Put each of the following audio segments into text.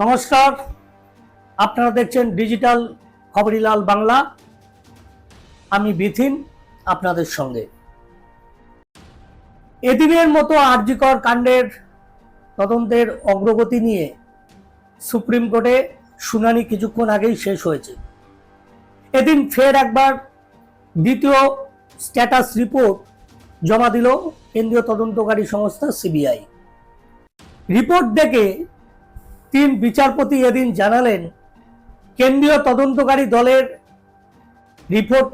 নমস্কার। আপনারা দেখছেন ডিজিটাল খবরিলাল বাংলা। আমি বিথিন আপনাদের সঙ্গে। এদিনের মতো আরজিকর কাণ্ডের তদন্তের অগ্রগতি নিয়ে সুপ্রিম কোর্টে শুনানি কিছুক্ষণ আগেই শেষ হয়েছে। এদিন ফের একবার দ্বিতীয় স্ট্যাটাস রিপোর্ট জমা দিল কেন্দ্রীয় তদন্তকারী সংস্থা সিবিআই। রিপোর্ট দেখে তিন বিচারপতি এদিন জানালেন, কেন্দ্রীয় তদন্তকারী দলের রিপোর্ট,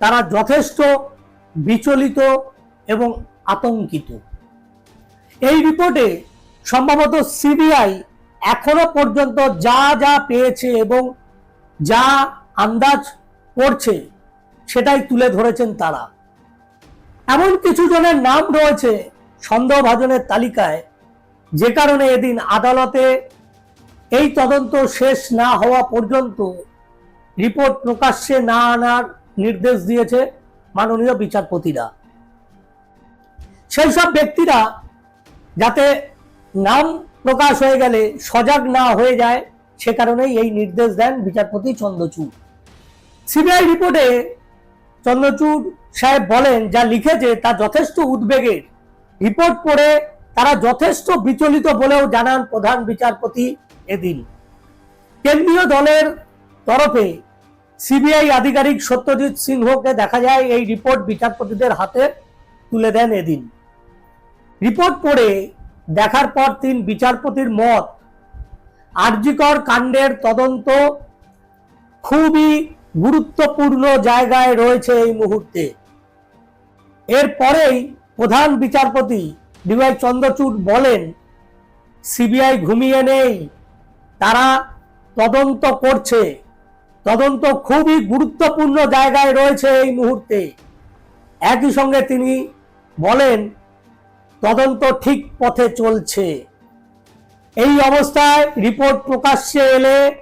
তারা যথেষ্ট বিচলিত এবং আতঙ্কিত। এই রিপোর্টে সম্ভবত সিবিআই এখনও পর্যন্ত যা যা পেয়েছে এবং যা আন্দাজ করছে, সেটাই তুলে ধরেছেন তারা। এমন কিছু জনের নাম রয়েছে সন্দেহভাজনের তালিকায়। যে কারণে এদিন আদালতে এই তদন্ত শেষ না হওয়া পর্যন্ত রিপোর্ট প্রকাশ্যে না আনার নির্দেশ দিয়েছে মাননীয় বিচারপতিরা। সেই সব ব্যক্তিরা যাতে নাম প্রকাশ হয়ে গেলে সজাগ না হয়ে যায়, সে কারণেই এই নির্দেশ দেন বিচারপতি চন্দ্রচূড়। সিবিআই রিপোর্টে চন্দ্রচূড় সাহেব বলেন, যা লিখেছে তা যথেষ্ট উদ্বেগের। রিপোর্ট পড়ে তারা যথেষ্ট বিচলিত বলেও জানান প্রধান বিচারপতি এদিন। কেন্দ্রীয় দলের তরফে সিবিআই আধিকারিক সত্যজিৎ সিংহকে দেখা যায় এই রিপোর্ট বিচারপতিদের হাতে তুলে দেন এদিন। রিপোর্ট পড়ে দেখার পর তিন বিচারপতির মত আরজিকর কাণ্ডের তদন্ত খুবই গুরুত্বপূর্ণ জায়গায় রয়েছে এই মুহূর্তে। এরপরেই প্রধান বিচারপতি ডিওয়াই চন্দ্রচূড় বলেন, সিবিআই ঘুমিয়ে নেই, তারা তদন্ত করছে। তদন্ত খুবই গুরুত্বপূর্ণ জায়গায় রয়েছে এই মুহূর্তে। একই সঙ্গে তিনি বলেন, তদন্ত ঠিক পথে চলছে। এই অবস্থায় রিপোর্ট প্রকাশ্যে এলে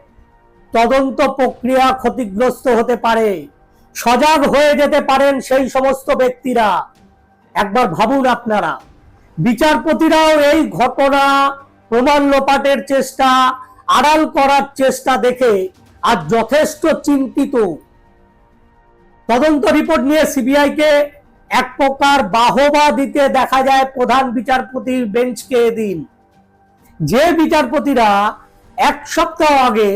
তদন্ত প্রক্রিয়া ক্ষতিগ্রস্ত হতে পারে। সজাগ হয়ে যেতে পারেন সেই সমস্ত ব্যক্তিরা। একবার ভাবুন আপনারা। বিচারপতিরাও এই ঘটনা প্রমাণ লোপাটের চেষ্টা, আড়াল করার চেষ্টা দেখে আজ যথেষ্ট চিন্তিত। তদন্ত রিপোর্ট নিয়ে সিবিআইকে এক প্রকার বাহবা দিতে দেখা যায় প্রধান বিচারপতির বেঞ্চকে এদিন। যে বিচারপতিরা এক সপ্তাহ আগে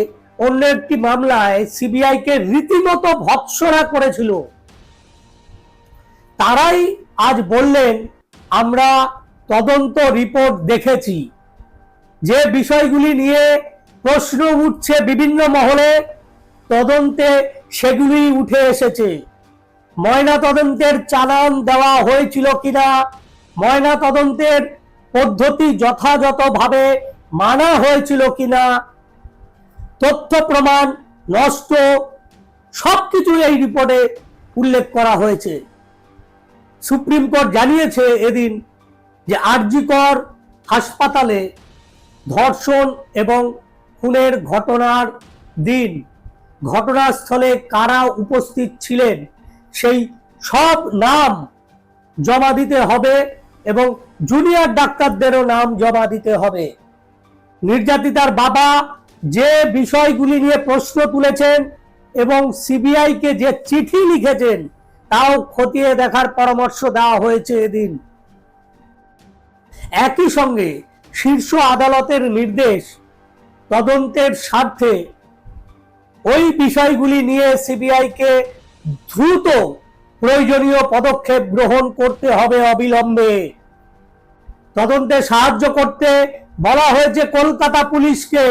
অন্য একটি মামলায় সিবিআইকে রীতিমতো ভৎসনা করেছিল, তারাই আজ বললেন, আমরা তদন্ত রিপোর্ট দেখেছি। যে বিষয়গুলি নিয়ে প্রশ্ন উঠছে বিভিন্ন মহলে, তদন্তে সেগুলি উঠে এসেছে। ময়না তদন্তের চালান দেওয়া হয়েছিল কিনা ময়না তদন্তের পদ্ধতি যথাযথভাবে মানা হয়েছিল কিনা, তথ্য প্রমাণ নষ্ট, সবকিছু এই রিপোর্টে উল্লেখ করা হয়েছে। সুপ্রিম কোর্ট জানিয়েছে এদিন যে আরজিকর হাসপাতালে ধর্ষণ এবং খুনের ঘটনার দিন, ঘটনাস্থলে কারা উপস্থিত ছিলেন, সেই সব নাম জমা দিতে হবে এবং জুনিয়র ডাক্তারদেরও নাম জমা দিতে হবে। নির্যাতিতার বাবা যে বিষয়গুলি নিয়ে প্রশ্ন তুলেছেন এবং সিবিআইকে যে চিঠি লিখেছেন, তাও খতিয়ে দেখার পরামর্শ দেওয়া হয়েছে এদিন। একই সঙ্গে শীর্ষ আদালতের নির্দেশ তদন্তের স্বার্থে ওই বিষয়গুলি নিয়ে সিবিআইকে দ্রুত প্রয়োজনীয় পদক্ষেপ গ্রহণ করতে হবে অবিলম্বে। তদন্তে সাহায্য করতে বলা হয়েছে কলকাতা পুলিশকে।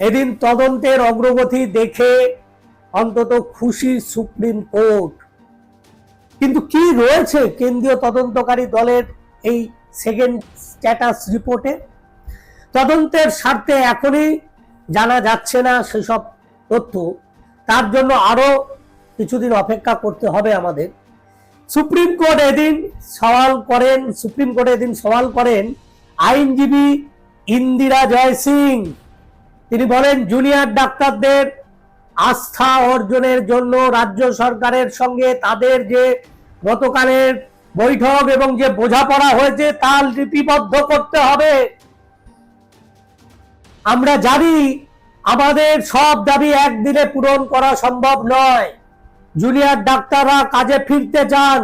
এদিন তদন্তের অগ্রগতি দেখে অন্তত খুশি সুপ্রিম কোর্ট। কিন্তু কি রয়েছে কেন্দ্রীয় তদন্তকারী দলের এই সেকেন্ড স্ট্যাটাস রিপোর্টে তদন্তের স্বার্থে এখনই জানা যাচ্ছে না সেসব তথ্য। তার জন্য আরও কিছুদিন অপেক্ষা করতে হবে আমাদের। সুপ্রিম কোর্ট এদিন সওয়াল করেন, সুপ্রিম কোর্ট এদিন সওয়াল করেন, আইনজীবী ইন্দিরা জয় সিং। তিনি বলেন, জুনিয়র ডাক্তারদের আস্থা অর্জনের জন্য রাজ্য সরকারের সঙ্গে তাদের যে গতকালের বৈঠক এবং যে বোঝাপড়া হয়েছে তা লিপিবদ্ধ করতে হবে। আমরা জানি আমাদের সব দাবি একদিনে পূরণ করা সম্ভব নয়। জুনিয়র ডাক্তাররা কাজে ফিরতে চান,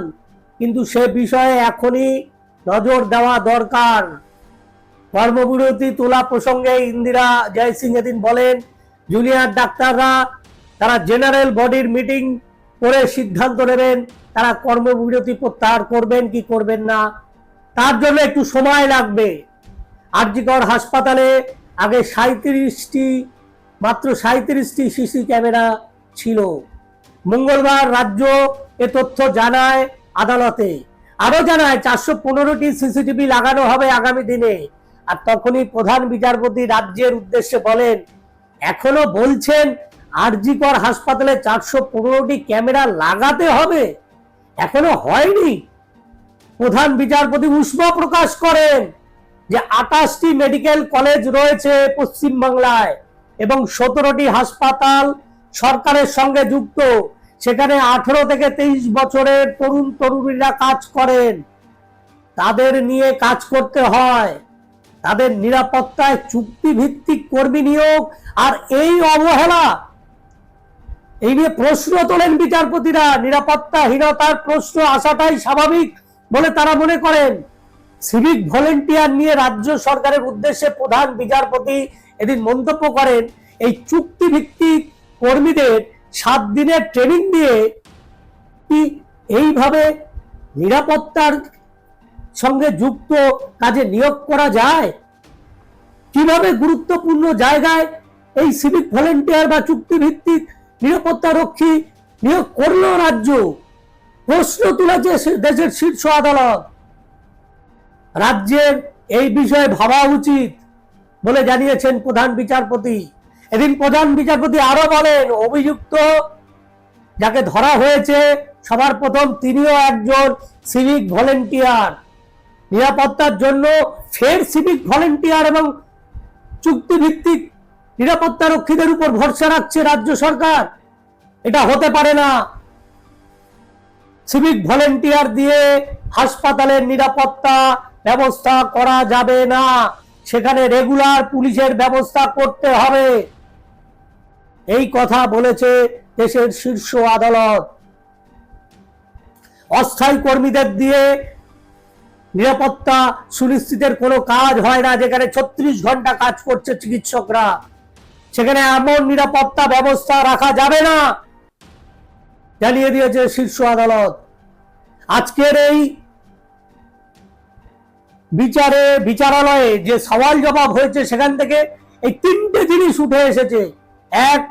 কিন্তু সে বিষয়ে এখনই নজর দেওয়া দরকার। কর্মবিরতি তোলা প্রসঙ্গে ইন্দিরা জয়সিং এদিন বলেন, জুনিয়র ডাক্তাররা, তারা জেনারেল বডির মিটিং করে সিদ্ধান্ত নেবেন, তারা কর্মবিরতি প্রত্যাহার করবেন কি করবেন না, তার জন্য একটু সময় লাগবে। আরজিকর হাসপাতালে আগে সাঁত্রিশটি মাত্র সাঁত্রিশটি সিসি ক্যামেরা ছিল। মঙ্গলবার রাজ্য এ তথ্য জানায় আদালতে। আরও জানায়, চারশো পনেরোটি সিসিটিভি লাগানো হবে আগামী দিনে। আর তখনই প্রধান বিচারপতি রাজ্যের উদ্দেশ্যে বলেন, এখনও বলছেন আরজিকর হাসপাতালে চারশো পনেরোটি ক্যামেরা লাগাতে হবে। এখনও হয়নি। প্রধান বিচারপতি উষ্ম প্রকাশ করেন যে আঠাশটি মেডিকেল কলেজ রয়েছে পশ্চিমবাংলায় এবং সতেরোটি হাসপাতাল সরকারের সঙ্গে যুক্ত। সেখানে আঠেরো থেকে তেইশ বছরের তরুণ তরুণীরা কাজ করেন। তাদের নিয়ে কাজ করতে হয়। তাদের নিরাপত্তায় চুক্তিভিত্তিক কর্মী নিয়োগ আর এই অবহেলা এই নিয়ে প্রশ্ন তোলেন বিচারপতিরা। নিরাপত্তাহীনতার প্রশ্ন আসাটাই স্বাভাবিক বলে তারা মনে করেন। সিভিক ভলেন্টিয়ার নিয়ে রাজ্য সরকারের উদ্দেশ্যে প্রধান বিচারপতি এদিন মন্তব্য করেন, এই চুক্তিভিত্তিক কর্মীদের সাত দিনের ট্রেনিং দিয়ে কি এইভাবে নিরাপত্তার সঙ্গে যুক্ত কাজে নিয়োগ করা যায়? কীভাবে গুরুত্বপূর্ণ জায়গায় এই সিভিক ভলেন্টিয়ার বা চুক্তিভিত্তিক নিরাপত্তা রক্ষী নিয়োগ করল রাজ্য। প্রশ্ন তুলেছে দেশের শীর্ষ আদালত। রাজ্যের এই বিষয়ে ভাবা উচিত বলে জানিয়েছেন প্রধান বিচারপতি। এদিন প্রধান বিচারপতি আরও বলেন, অভিযুক্ত যাকে ধরা হয়েছে, সবার প্রথম তিনিও একজন সিভিক ভলেন্টিয়ার। নিরাপত্তার জন্য ফের সিভিক ভলেন্টিয়ার এবং চুক্তিভিত্তিক নিরাপত্তা রক্ষীদের উপর ভরসা রাখছে রাজ্য সরকার। এটা হতে পারে না। সিভিক ভলেন্টিয়ার দিয়ে হাসপাতালের নিরাপত্তা ব্যবস্থা করা যাবে না। সেখানে রেগুলার পুলিশের ব্যবস্থা করতে হবে। এই কথা বলেছে দেশের শীর্ষ আদালত। অস্থায়ী কর্মীদের দিয়ে নিরাপত্তা সুনিশ্চিতের কোনো কাজ হয় না, যেখানে ছত্রিশ ঘণ্টা কাজ করছে চিকিৎসকরা। সেখানে এমন নিরাপত্তা ব্যবস্থা রাখা যাবে না। জানিয়ে দিয়েছে শীর্ষ আদালত। আজকের এই বিচারে, বিচারালয়ে যে সওয়াল জবাব হয়েছে সেখান থেকে এই তিনটে জিনিস উঠে এসেছে। এক,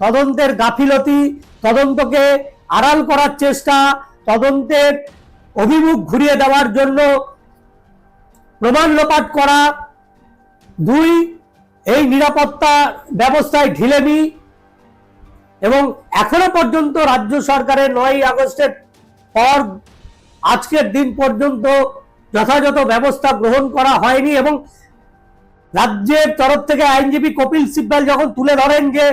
তদন্তের গাফিলতি, তদন্তকে আড়াল করার চেষ্টা, তদন্তের অভিমুখ ঘুরিয়ে দেওয়ার জন্য প্রমাণ লোপাট করা। দুই এই নিরাপত্তা ব্যবস্থায় ঢিলেমি এবং এখনও পর্যন্ত রাজ্য সরকারের নয় আগস্টের পর আজকের দিন পর্যন্ত যথাযথ ব্যবস্থা গ্রহণ করা হয়নি এবং রাজ্যের তরফ থেকে আইনজীবী কপিল সিব্বাল যখন তুলে ধরেন যে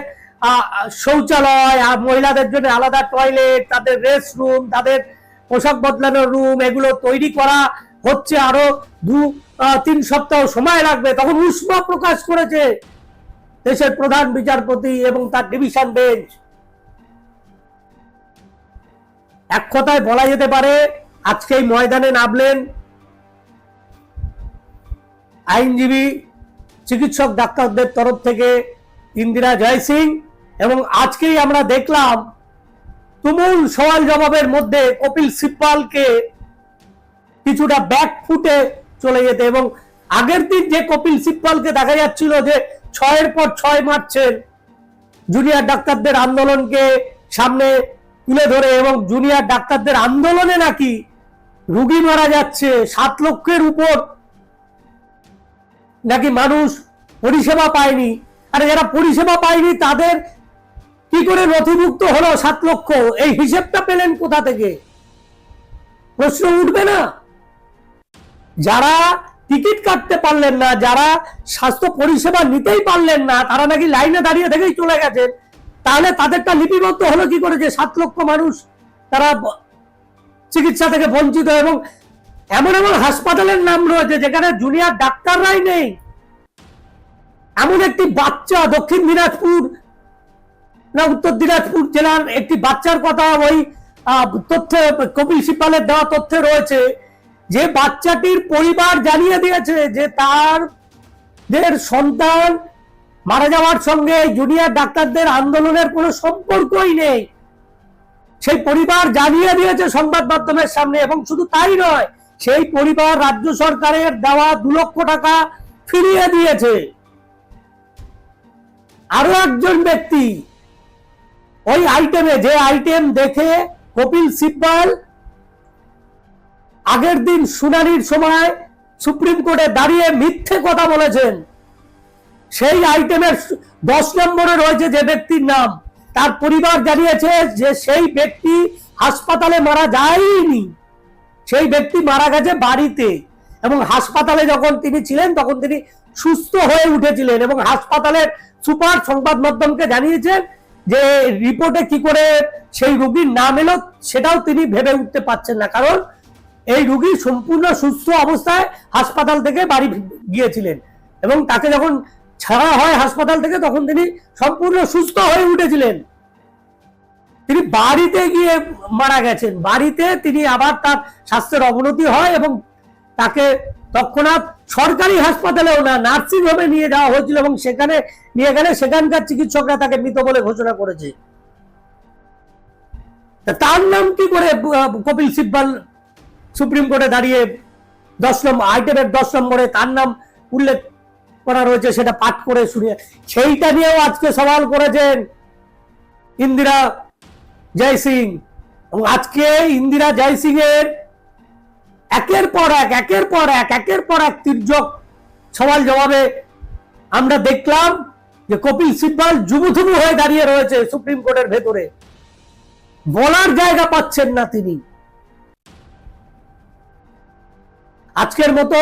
শৌচালয় মহিলাদের জন্য আলাদা টয়লেট তাদের রেস্ট রুম তাদের পোশাক বদলানোর রুম এগুলো তৈরি করা হচ্ছে আরও দু তিন সপ্তাহ সময় লাগবে। তখন উষ্ম প্রকাশ করেছে দেশের প্রধান বিচারপতি এবং তার ডিভিশন বেঞ্চ। এক কথায় বলা যেতে পারে, আজকেই ময়দানে নামলেন আইনজীবী, চিকিৎসক ডাক্তারদের তরফ থেকে ইন্দিরা জয়সিং এবং আজকেই আমরা দেখলাম তুমুল সওয়াল জবাবের মধ্যে কপিল সিব্বালকে কিছুটা ব্যাক ফুটে চলে যেতে এবং আগের দিন যে কপিল সিব্বালকে দেখা যাচ্ছিল যে ছয়ের পর ছয় মারছেন জুনিয়র ডাক্তারদের আন্দোলনকে সামনে তুলে ধরে এবং জুনিয়র ডাক্তারদের আন্দোলনে নাকি রুগী মারা যাচ্ছে, সাত লক্ষের উপর নাকি মানুষ পরিষেবা পায়নি। আর যারা পরিষেবা পায়নি, তাদের কি করে নথিভুক্ত হলো সাত লক্ষ? এই হিসেবটা পেলেন কোথা থেকে? প্রশ্ন উঠবে না? যারা টিকিট কাটতে পারলেন না, যারা স্বাস্থ্য পরিষেবা নিতেই পারলেন না, তারা নাকি লাইনে দাঁড়িয়ে থেকেই চলে গেছেন তাহলে তাদেরটা লিপিবদ্ধ হলো কি করে যে সাত লক্ষ মানুষ তারা চিকিৎসা থেকে বঞ্চিত এবং এমন এমন হাসপাতালের নাম রয়েছে যেখানে জুনিয়র ডাক্তাররাই নেই। এমন একটি বাচ্চা দক্ষিণ দিনাজপুর, না উত্তর দিনাজপুর জেলার একটি বাচ্চার কথা ওই তথ্যে কপিল সিব্বালের দেওয়া তথ্যে রয়েছে। যে বাচ্চাটির পরিবার জানিয়ে দিয়েছে যে তার সন্তান মারা যাওয়ার সঙ্গে জুনিয়র ডাক্তারদের আন্দোলনের কোনো সম্পর্কই নেই। সেই পরিবার জানিয়ে দিয়েছে সংবাদ মাধ্যমের সামনে এবং শুধু তাই নয়, সেই পরিবার রাজ্য সরকারের দেওয়া দু লক্ষ টাকা ফিরিয়ে দিয়েছে। আরও একজন ব্যক্তি ওই আইটেমে যে আইটেম দেখে কপিল সিব্বাল আগের দিন শুনানির সময় সুপ্রিম কোর্টে দাঁড়িয়ে মিথ্যে কথা বলেছেন। সেই আইটেমের দশ নম্বরে রয়েছে যে ব্যক্তির নাম। তার পরিবার জানিয়েছে যে সেই ব্যক্তি হাসপাতালে মারা যায়নি। সেই ব্যক্তি মারা গেছে বাড়িতে এবং হাসপাতালে যখন তিনি ছিলেন, তখন তিনি সুস্থ হয়ে উঠেছিলেন এবং হাসপাতালের সুপার সংবাদ মাধ্যমকে জানিয়েছেন যে রিপোর্টে কি করে সেই রোগীর নাম এলো, সেটাও তিনি ভেবে উঠতে পারছেন না। কারণ এই রুগী সম্পূর্ণ সুস্থ অবস্থায় হাসপাতাল থেকে বাড়ি গিয়েছিলেন। এবং তাকে যখন ছাড়া হয় হাসপাতাল থেকে, তখন তিনি সম্পূর্ণ সুস্থ হয়ে উঠেছিলেন। তিনি বাড়িতে গিয়ে মারা গেছেন। বাড়িতে তিনি আবার তার স্বাস্থ্যের অবনতি হয় এবং তাকে তৎক্ষণাৎ সরকারি হাসপাতালেও না নার্সিং হোমে নিয়ে যাওয়া হয়েছিল এবং সেখানে নিয়ে গেলে সেখানকার চিকিৎসকরা তাকে মৃত বলে ঘোষণা করেছে। তার নাম কি করে কপিল সিব্বাল সুপ্রিম কোর্টে দাঁড়িয়ে দশ নম্বর আইটেমের দশ নম্বরে তার নাম উল্লেখ করা রয়েছে, সেটা পাঠ করে শুনিয়ে। সেইটা নিয়েও আজকে সওয়াল করেছেন ইন্দিরা জয় সিং। এবং আজকে ইন্দিরা জয় সিং এর একের পর এক, একের পর এক, একের পর এক তির্যক সওয়াল জবাবে। আমরা দেখলাম যে কপিল সিব্বাল যুবথুবু হয়ে দাঁড়িয়ে রয়েছে সুপ্রিম কোর্টের ভেতরে। বলার জায়গা পাচ্ছেন না তিনি। আজকের মতো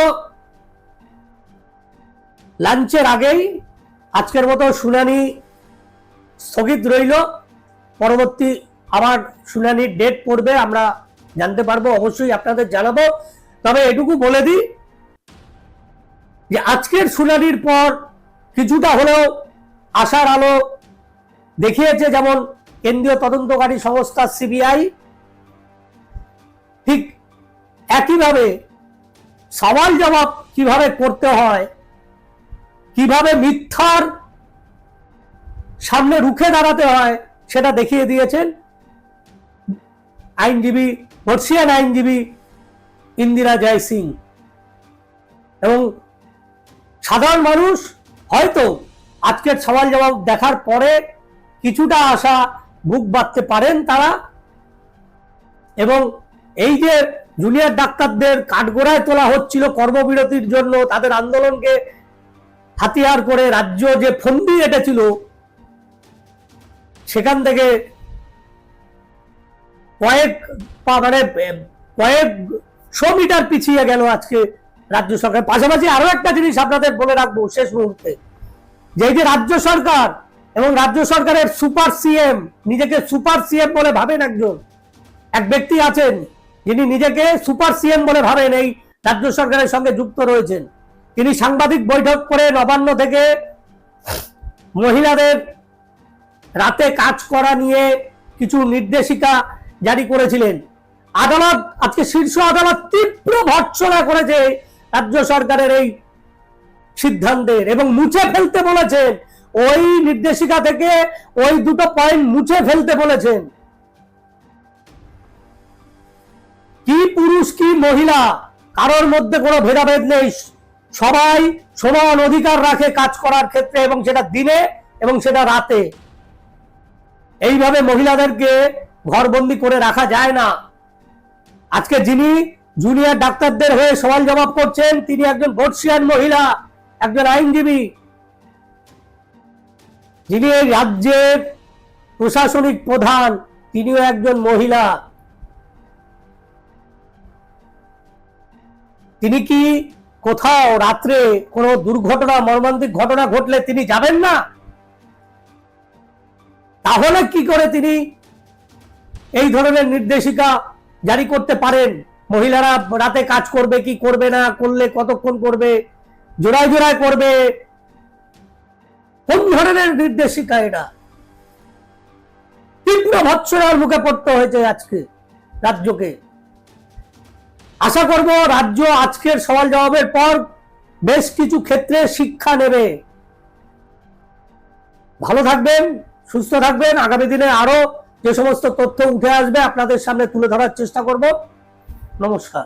লাঞ্চের আগেই আজকের মতো শুনানি স্থগিত রইল। পরবর্তী আবার শুনানির ডেট পড়বে, আমরা জানতে পারব, অবশ্যই আপনাদের জানাব। তবে এটুকু বলে দিই যে আজকের শুনানির পর কিছুটা হলেও আশার আলো দেখিয়েছে যেমন কেন্দ্রীয় তদন্তকারী সংস্থা সিবিআই। ঠিক একইভাবে সওয়াল জবাব কীভাবে করতে হয়? কীভাবে মিথ্যার সামনে রুখে দাঁড়াতে হয় সেটা দেখিয়ে দিয়েছেন আইনজীবী বর্ষিয়ান আইনজীবী ইন্দিরা জয় সিং। এবং সাধারণ মানুষ হয়তো আজকের সওয়াল জবাব দেখার পরে কিছুটা আশা বুক বাঁধতে পারেন তারা। এবং এই যে জুনিয়র ডাক্তারদের কাঠগোড়ায় তোলা হচ্ছিল কর্মবিরতির জন্য। তাদের আন্দোলনকে হাতিয়ার করে রাজ্য যে ফন্দি এটেছিল, সেখান থেকে কয়েক মানে কয়েক শো মিটার পিছিয়ে গেল আজকে রাজ্য সরকার। পাশাপাশি আরও একটা জিনিস আপনাদের বলে রাখব শেষ মুহূর্তে। যে যে রাজ্য সরকার এবং রাজ্য সরকারের সুপার সিএম, নিজেকে সুপার সিএম বলে ভাবেন একজন। এক ব্যক্তি আছেন যিনি নিজেকে সুপার সিএম বলে ভাবেন এই রাজ্য সরকারের সঙ্গে যুক্ত রয়েছেন। তিনি সাংবাদিক বৈঠক করে নবান্ন থেকে মহিলাদের রাতে কাজ করা নিয়ে কিছু নির্দেশিকা জারি করেছিলেন। আদালত, আজকে শীর্ষ আদালত তীব্র ভর্ৎসনা করেছে রাজ্য সরকারের এই সিদ্ধান্তের এবং মুছে ফেলতে বলেছেন। ওই নির্দেশিকা থেকে ওই দুটো পয়েন্ট মুছে ফেলতে বলেছেন। কি পুরুষ, কি মহিলা, কারোর মধ্যে কোনো ভেদাভেদ নেই। সবাই সমান অধিকার রাখে কাজ করার ক্ষেত্রে এবং সেটা দিনে এবং সেটা রাতে। এইভাবে মহিলাদেরকে ঘরবন্দি করে রাখা যায় না। আজকে যিনি জুনিয়র ডাক্তারদের হয়ে সওয়াল জবাব করছেন, তিনি একজন বর্ষিয়ান মহিলা, একজন আইনজীবী। যিনি রাজ্যের প্রশাসনিক প্রধান, তিনিও একজন মহিলা। তিনি কি কোথাও রাত্রে কোনো দুর্ঘটনা, মর্মান্তিক ঘটনা ঘটলে তিনি যাবেন না? তাহলে কি করে তিনি এই ধরনের নির্দেশিকা জারি করতে পারেন? মহিলারা রাতে কাজ করবে, কি করবে না, করলে কতক্ষণ করবে, জোড়ায় জোড়ায় করবে? কোন ধরনের নির্দেশিকা এটা? তীব্র ভৎসনার মুখে পড়তে হয়েছে আজকে রাজ্যকে। আশা করব রাজ্য আজকের সওয়াল জবাবের পর বেশ কিছু ক্ষেত্রে শিক্ষা নেবে। ভালো থাকবেন, সুস্থ থাকবেন। আগামী দিনে আরও যে সমস্ত তথ্য উঠে আসবে আপনাদের সামনে তুলে ধরার চেষ্টা করব। নমস্কার।